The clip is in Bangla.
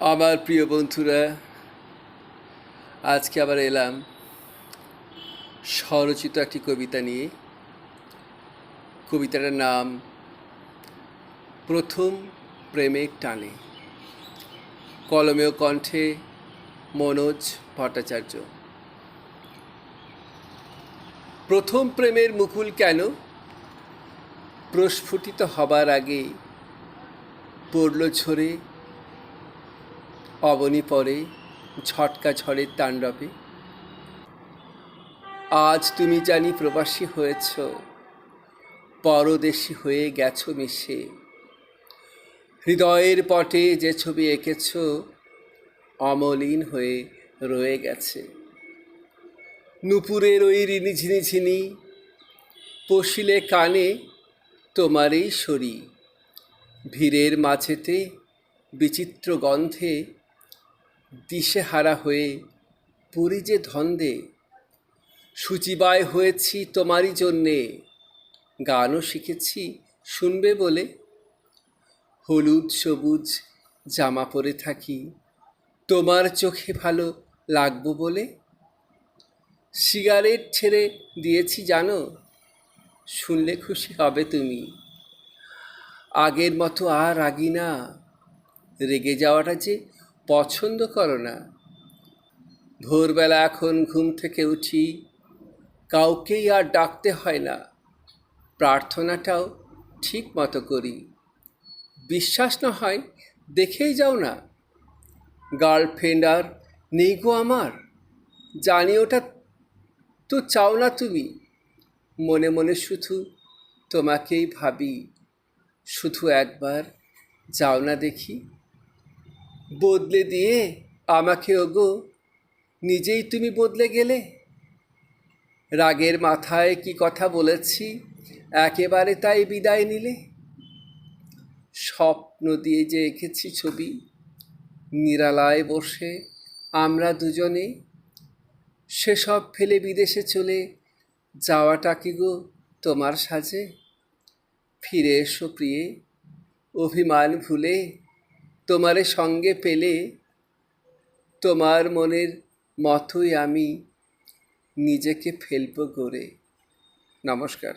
আমার প্রিয় বন্ধুরা, আজকে আবার এলাম স্বরচিত একটি কবিতা নিয়ে। কবিতাটার নাম, প্রথম প্রেমের টানে। কলমেও কণ্ঠে মনোজ ভট্টাচার্য। প্রথম প্রেমের মুকুল কেন? প্রস্ফুটিত হবার আগে পড়ল ঝরে অবনী পরে ঝটকা ঝড়ের তাণ্ডবে। আজ তুমি জানি প্রবাসী হয়েছ, পরদেশী হয়ে গেছো মিশে। হৃদয়ের পটে যে ছবি এঁকেছ, অমলিন হয়ে রয়ে গেছে। নুপুরের ওই রিনি ঝিনি ঝিনি পশিলে কানে তোমারই সরি ভিড়ের মাঝেতে বিচিত্র গন্ধে দিশেহারা হয়ে পুরী যে ধন্দে, সূচিবায় হয়েছি তোমারই জন্যে। গানও শিখেছি, শুনবে বলে। হলুদ, সবুজ জামা পরে থাকি, তোমার চোখে ভালো লাগবো বলে। সিগারেট ছেড়ে দিয়েছি জানো, শুনলে খুশি হবে তুমি। আগের মতো আর রাগি না। রেগে যাওয়াটা যে পছন্দ করো না। ভোরবেলা এখন ঘুম থেকে উঠি, কাউকেই আর ডাকতে হয় না। প্রার্থনাটাও ঠিক মতো করি। বিশ্বাস না হয় দেখেই যাও না। গার্লফ্রেন্ড আর নেই গো আমার। জানি ওটা তো চাও না তুমি। মনে মনে শুধু তোমাকেই ভাবি। শুধু একবার যাও না দেখি। বদলে দিয়ে আমাকে, ওগো, নিজেই তুমি বদলে গেলে? রাগের মাথায় কি কথা বলেছি? একেবারে তাই বিদায় নিলে? স্বপ্ন দিয়ে যে এঁকেছি ছবি, নিরালায় বসে আমরা দুজনে, সেসব ফেলে বিদেশে চলে যাওয়াটা কি গো তোমার সাজে? ফিরে এসো প্রিয়ে, অভিমান ভুলে তোমারে সঙ্গে পেলে তোমার মনের মতোই আমি নিজেকে ফেলব করে নমস্কার।